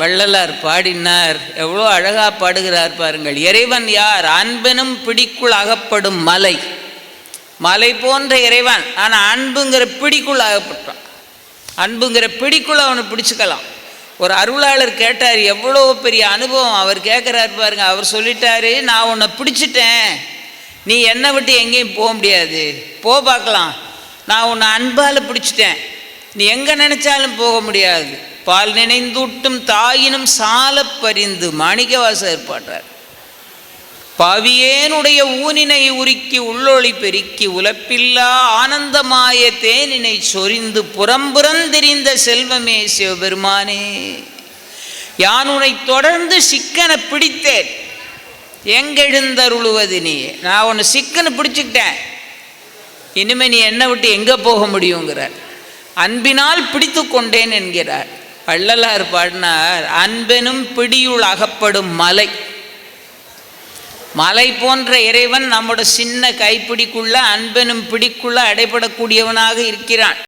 வள்ளலார் பாடினார். எவ்வளோ அழகாக பாடுகிறார் பாருங்கள். இறைவன் யார்? அன்பெனும் பிடிக்குள் அகப்படும் மலை. மலை போன்ற இறைவன். ஆனால் அன்புங்கிற பிடிக்குள் அகப்பட்டான் அன்புங்கிற பிடிக்குள் அவனை பிடிச்சிக்கலாம். ஒரு அருளாளர் கேட்டார் எவ்வளோ பெரிய அனுபவம்? அவர் கேட்குறாரு பாருங்க. அவர் சொல்லிட்டாரு நான் உன்னை பிடிச்சிட்டேன். நீ என்னை விட்டு எங்கேயும் போக முடியாது. போ பார்க்கலாம். நான் உன்னை அன்பால் பிடிச்சிட்டேன். நீ எங்கே நினச்சாலும் போக முடியாது. பால் நினைந்தூட்டும் தாயினும் சால பறிந்து மாணிக்கவாசர் பாடுறார் பாவியேனுடைய ஊனினை உருக்கி உள்ளொளி பெருக்கி உலப்பில்லா ஆனந்தமாய தேனினை சொரிந்து புறம்புறந்திரிந்த செல்வமே சிவபெருமானே. யான் உன்னை தொடர்ந்து சிக்கனை பிடித்தேன். எங்கெழுந்தருளுவது நீ? நான் உன்னை சிக்கனை பிடிச்சிக்கிட்டேன். இனிமே நீ என்னை விட்டு எங்கே போக முடியுங்கிறார். அன்பினால் பிடித்து கொண்டேன் என்கிறார். வள்ளலார் பாடினார் அன்பெனும் பிடியுள் அகப்படும் மலை. மலை போன்ற இறைவன் நம்மோட சின்ன கைப்பிடிக்குள்ள அன்பெனும் பிடிக்குள்ள அடைபடக்கூடியவனாக இருக்கிறான்.